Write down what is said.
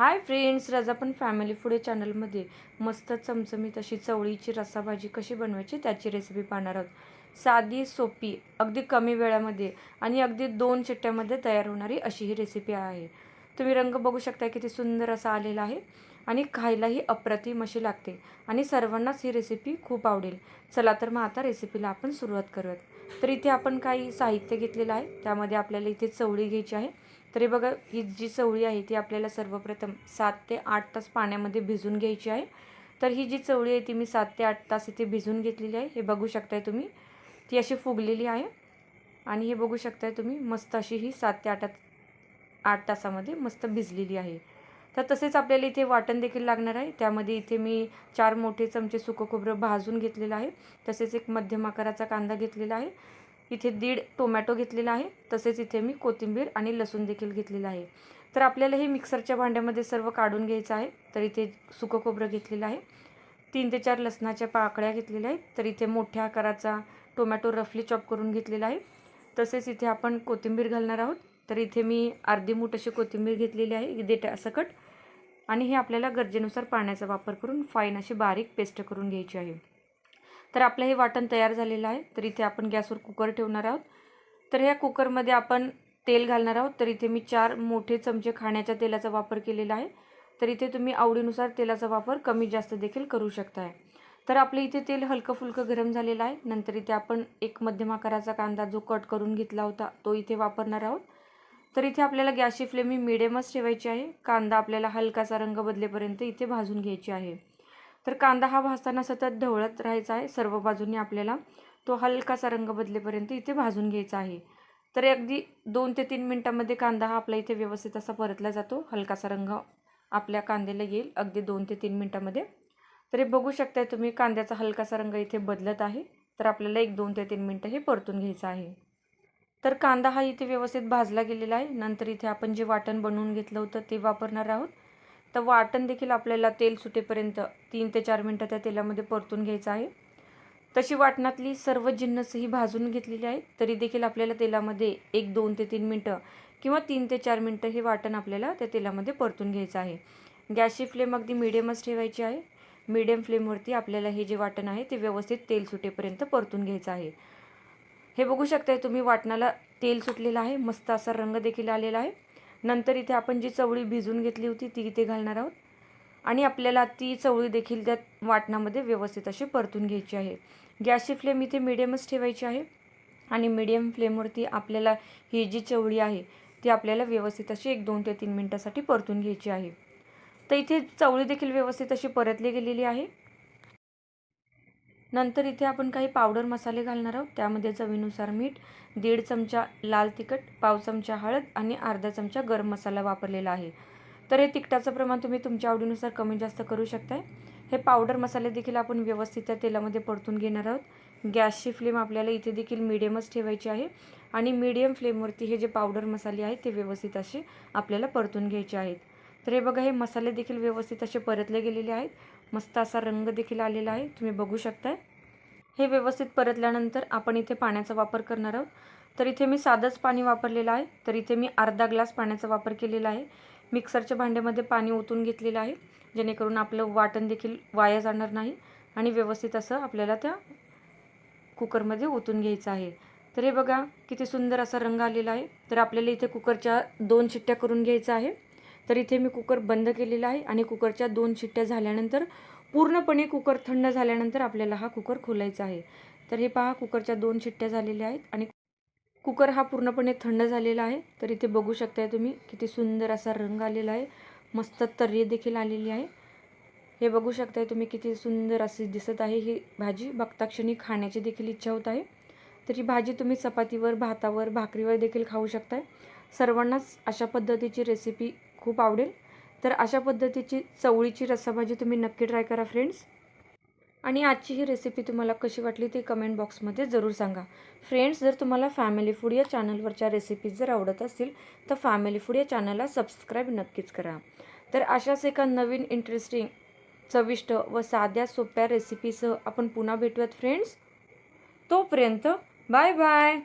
Hi friends रजा पण family food चॅनलमध्ये मस्त चमचमीत अशी चवळीची रस्साभाजी कशी बनवायची त्याची रेसिपी पाहणार आहोत. साधी सोपी अगदी कमी वेळामध्ये आणि अगदी दोन चिट्ट्यामध्ये तयार होणारी अशी ही रेसिपी आहे. तुम्ही रंग बघू शकता किती सुंदर असा आलेला आहे आणि खायलाही अप्रतिम अशी लागते आणि सर्वांनाच ही रेसिपी खूप आवडेल. चला तर मग आता रेसिपीला आपण सुरुवात करूयात. तर इथे आपण काही साहित्य घेतलेलं आहे त्यामध्ये आपल्याला इथे चवळी घ्यायची आहे. तरी बघा ही जी चवळी आहे ती आपल्याला सर्वप्रथम सात ते आठ तास पाण्यामध्ये भिजून घ्यायची आहे. तर ही जी चवळी आहे ती मी सात ते आठ तास इथे भिजून घेतलेली आहे. हे बघू शकताय तुम्ही. ती अशी फुगलेली आहे. आणि हे बघू शकताय तुम्ही मस्त अशी ही सात ते आठ आठ तासामध्ये मस्त भिजलेली आहे. तर तसेच आपल्याला इथे वाटण देखील लागणार आहे. त्यामध्ये इथे मी चार मोठे चमचे सुकं खोबरं भाजून घेतलेलं आहे. तसेच एक मध्यम आकाराचा कांदा घेतलेला आहे. इथे दीड टोमॅटो घेतलेला आहे तसेच इथे मी कोथिंबीर आणि लसूण देखील घेतलेलं आहे. तर आपल्याला हे मिक्सरच्या भांड्यामध्ये सर्व काढून घ्यायचं आहे तर इथे सुकं खोबरं घेतलेलं आहे. तीन ते चार लसणाच्या पाकळ्या घेतलेल्या आहेत तर इथे मोठ्या आकाराचा टोमॅटो रफली चॉप करून घेतलेला आहे. तसेच इथे आपण कोथिंबीर घालणार आहोत तर इथे मी अर्धी मूठ अशी कोथिंबीर घेतलेली आहे देठ सकट आणि हे आपल्याला गरजेनुसार पाण्याचा वापर करून फाईन अशी बारीक पेस्ट करून घ्यायची आहे. तर आपलं हे वाटण तयार झालेलं आहे. तर इथे आपण गॅसवर कुकर ठेवणार आहोत. तर ह्या कुकरमध्ये आपण तेल घालणार आहोत. तर इथे मी चार मोठे चमचे खाण्याच्या तेलाचा वापर केलेला आहे. तर इथे तुम्ही आवडीनुसार तेलाचा वापर कमी जास्त देखील करू शकताय. तर आपलं इथे तेल हलकं फुलकं गरम झालेलं आहे. नंतर इथे आपण एक मध्यम आकाराचा कांदा जो कट करून घेतला होता तो इथे वापरणार आहोत. तर इथे आपल्याला गॅसची फ्लेम ही मिडियमच ठेवायची आहे. कांदा आपल्याला हलकासा रंग बदलेपर्यंत इथे भाजून घ्यायची आहे. तर कांदा हा भाजताना सतत ढवळत राहायचा आहे सर्व बाजूंनी आपल्याला. तो हलकासा रंग बदलेपर्यंत इथे भाजून घ्यायचा आहे. तर अगदी दोन ते तीन मिनटामध्ये कांदा हा आपला इथे व्यवस्थित असा परतला जातो. हलकासा रंग आपल्या कांद्याला येईल अगदी दोन ते तीन मिनटामध्ये. तर हे बघू शकताय तुम्ही कांद्याचा हलकासा रंग इथे बदलत आहे. तर आपल्याला एक दोन ते तीन मिनटं हे परतून घ्यायचं आहे. तर कांदा हा इथे व्यवस्थित भाजला गेलेला आहे. नंतर इथे आपण जे वाटण बनवून घेतलं होतं ते वापरणार आहोत. तर वाटण देखील आपल्याला तेल सुटेपर्यंत तीन ते चार मिनटं त्या तेलामध्ये परतून घ्यायचं आहे. तशी वाटणातली सर्व जिन्नस ही भाजून घेतलेली आहे तरी देखील आपल्याला तेलामध्ये एक दोन ते तीन मिनटं किंवा तीन ते चार मिनटं हे वाटण आपल्याला त्या तेलामध्ये परतून घ्यायचं आहे. गॅसची फ्लेम अगदी मिडियमच ठेवायची आहे. मिडियम फ्लेमवरती आपल्याला हे जे वाटण आहे ते व्यवस्थित तेल सुटेपर्यंत परतून घ्यायचं आहे. हे बघू शकताय तुम्ही वाटणाला तेल सुटलेलं आहे मस्त असा रंग देखील आलेला आहे. नंतर इथे आपण जी चवळी भिजून घेतली होती ती इथे घालणार आहोत. आणि आपल्याला ती चवळी देखील त्या वाटणामध्ये व्यवस्थित अशी परतून घ्यायची आहे. गॅसची फ्लेम इथे मिडियमच ठेवायची आहे. आणि मिडियम फ्लेमवरती आपल्याला ही जी चवळी आहे ती आपल्याला व्यवस्थित अशी एक दोन ते तीन मिनटासाठी परतून घ्यायची आहे. तर इथे चवळी देखील व्यवस्थित अशी परतली गेलेली आहे. नंतर इथे आपण काही पावडर मसाले घालणार आहोत. त्यामध्ये चवीनुसार मीठ दीड चमचा लाल तिखट पाव चमचा हळद आणि अर्धा चमचा गरम मसाला वापरलेला आहे. तर हे तिखटाचं प्रमाण तुम्ही तुमच्या आवडीनुसार कमी जास्त करू शकताय. हे पावडर मसाले देखील आपण व्यवस्थित त्या तेलामध्ये परतून घेणार आहोत. गॅसची फ्लेम आपल्याला इथे देखील मिडियमच ठेवायची आहे आणि मीडियम फ्लेमवरती हे जे पावडर मसाले आहेत ते व्यवस्थित असे आपल्याला परतून घ्यायचे आहेत. तर हे बघा हे मसाले देखील व्यवस्थित असे परतले गेलेले आहेत. मस्त असा रंग देखील आलेला आहे. तुम्ही बघू शकताय. हे व्यवस्थित परतल्यानंतर आपण इथे पाण्याचा वापर करणार आहोत. तर इथे मी साधंच पाणी वापरलेलं आहे. तर इथे मी अर्धा ग्लास पाण्याचा वापर केलेला आहे. मिक्सरच्या भांड्यामध्ये पाणी ओतून घेतलेलं आहे. जेणेकरून आपलं वाटण देखील वाया जाणार नाही आणि व्यवस्थित असं आपल्याला त्या कुकरमध्ये ओतून घ्यायचं आहे. तर हे बघा किती सुंदर असा रंग आलेला आहे. तर आपल्याला इथे कुकरच्या दोन शिट्ट्या करून घ्यायचं आहे. तर इथे मी कुकर बंद केलेला आहे आणि कुकरच्या दोन शिट्ट्या झाल्यानंतर पूर्णपणे कुकर थंड झाल्यानंतर आपल्याला हा कुकर खोलायचा आहे. तर हे पहा कुकरच्या दोन शिट्ट्या झालेल्या आहेत आणि कुकर हा पूर्णपणे थंड झालेला आहे. तर इथे बघू शकताय तुम्ही किती सुंदर असा रंग आलेला आहे. मस्त तर्री देखील आलेली आहे. हे बघू शकताय तुम्ही किती सुंदर असे दिसत आहे ही भाजी. बघताक्षणी खाण्याची देखील इच्छा होत आहे. तर ही भाजी तुम्ही चपातीवर भातावर भाकरीवर देखील खाऊ शकताय. सर्वांनाच अशा पद्धतीची रेसिपी खूप आवडेल. तर अशा पद्धतीची चवळीची रस्साभाजी तुम्ही नक्की ट्राय करा फ्रेंड्स आणि आजची ही रेसिपी तुम्हाला कशी वाटली ते कमेंट बॉक्समध्ये जरूर सांगा. फ्रेंड्स जर तुम्हाला फॅमिली फूड या चॅनलवरच्या रेसिपीज जर आवडत असतील तर फॅमिली फूड या चॅनलला सबस्क्राईब नक्कीच करा. तर अशाच एका नवीन इंटरेस्टिंग चविष्ट व साध्या सोप्या रेसिपीसह आपण पुन्हा भेटूयात फ्रेंड्स तोपर्यंत बाय बाय